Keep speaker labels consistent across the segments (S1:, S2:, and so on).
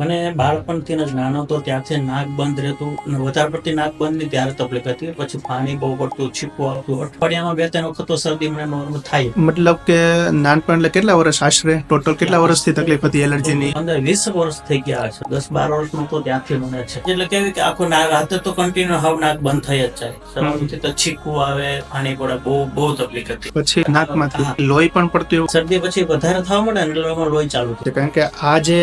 S1: મને બાળપણથી જ નાનો હતો ત્યારથી નાક બંધ રહેતું અને વધારે પડતી નાક બંધની ત્યારે તકલીફ હતી. પછી પાણી બહુ પડતું છીપું આવતું. અઠવાડિયામાં બે ત્રણ વખત તો શરદી મને નોર્મલ થાય.
S2: મતલબ કે નાનપણ એટલે કેટલા વર્ષ આશરે? ટોટલ કેટલા વર્ષથી તકલીફ હતી એલર્જીની
S1: અંદર વીસ વર્ષ થઈ ગયા છે. દસ બાર વર્ષનું તો ત્યાંથી મને છે. એટલે કેવી કે આખું નાક રાતે તો કન્ટિન્યુ હાવ નાક બંધ થઈ જ જાય. સવારથી તો છીકું આવે પાણી પડે બહુ બહુ તકલીફ હતી.
S2: પછી નાકમાંથી લોહી પણ પડતું એવું?
S1: શરદી પછી વધારે થવા મળે એટલે લોહી ચાલુ
S2: કારણ કે આ જે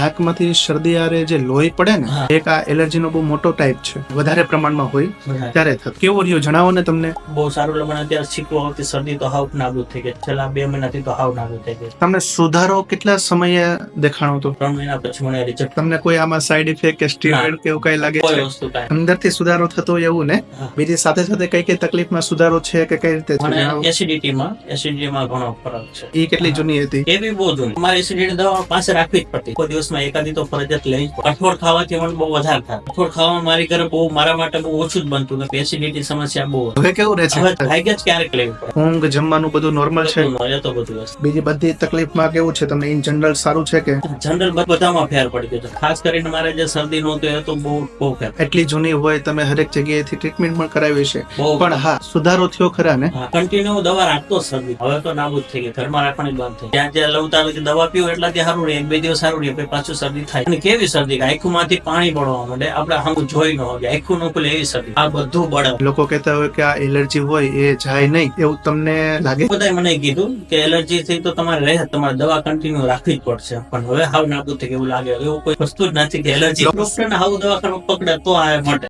S2: નાકમાંથી શરદી આરે જે લોહી પડે ને એક આ એલર્જીનો બહુ મોટો ટાઈપ છે. વધારે પ્રમાણમાં હોય ત્યારે થતું. કેવું રહ્યું? જણાવો ને તમને.
S1: બહુ સારું એટલે અત્યારે છીકું આવતી શરદી તો હાવ નાબૂદ થઈ ગઈ. છેલ્લા બે મહિનાથી તો હાવ નાબૂદ થઈ ગઈ.
S2: તમને સુધારો કેટલા સમયે દેખાણો હતો?
S1: ત્રણ મહિના પછી મને રિઝલ્ટ
S2: તમને કોઈ આમાં સાઈડ ઇફેક્ટ કે સ્ટીરોઇડ કે એવું કઈ લાગે છે? અંદરથી સુધારો થતો હોય એવું ને? બીજી સાથે સાથે કઈ કઈ તકલીફમાં સુધારો છે કે કઈ રીતે છે?
S1: મને
S2: જણાવો.
S1: એસિડિટી માં એસિડિટી માં ઘણો ફરક છે.
S2: એ કેટલી જૂની હતી?
S1: એ બી બહુ જૂની. મારી એસિડિટી દવા પાસે રાખવી જ પડતી. કોઈ દિવસમાં એકાદી તો ફરજિયાત લઈ જ કઠોળ ખાવાથી પણ બહુ વધારે થાય. કઠોળ ખાવામાં મારી ઘરે બહુ મારા માટે બહુ ઓછું જ બનતું કે એસિડિટી સમસ્યા બહુ
S2: હવે કેવું રહે છે?
S1: ભાગ્યે જ ક્યારેક લેવી
S2: ઊંઘ જમવાનું બધું નોર્મલ છે?
S1: તો બધું
S2: બીજી બધી તકલીફમાં કેવું છે? તમને ઇન જનરલ સારું છે કે?
S1: જનરલ બધામાં ફેર પડી ગયો છે. ખાસ કરીને મારે જે શરદી નહોતું એ તો બહુ બહુ ફેર.
S2: એટલી જૂની હોય તમે હરેક જગ્યાએથી ટ્રીટમેન્ટ પણ કરાવી છે પણ હા સુધારો થયો ખરા ને?
S1: કન્ટિન્યુ દવા રાખતો શરદી. હવે તો નાબૂદ થઈ ગઈ. ઘરમાં રાખવાની બંધ થઈ જ્યાં જ્યાં લઉં ત્યાં દવા પીવું એટલાથી સારું રહે. એક બે દિવસ સારું રહે પાછું શરદી થાય. અને કેવી શરદી? કે આંખોમાંથી પાણી પડવા માંડે. આપણે આમ જોઈ ન હોય આંખું નો ખુલે એવી શરદી. આ બધું બળે
S2: લોકો કહેતા હોય કે આ એલર્જી હોય એ જાય નહીં. એવું તમને લાગે?
S1: બધાએ મને કીધું કે એલર્જી થઈ તો તમારે રહે તમારે દવા કન્ટિન્યુ રાખવી જ પડશે. પણ હવે હાવ નાબૂદ થઈ એવું લાગે. એવું કોઈ વસ્તુ જ નથી કે એલર્જી. ડોક્ટર ને હાવ દવાખાનું પકડે તો આ માટે.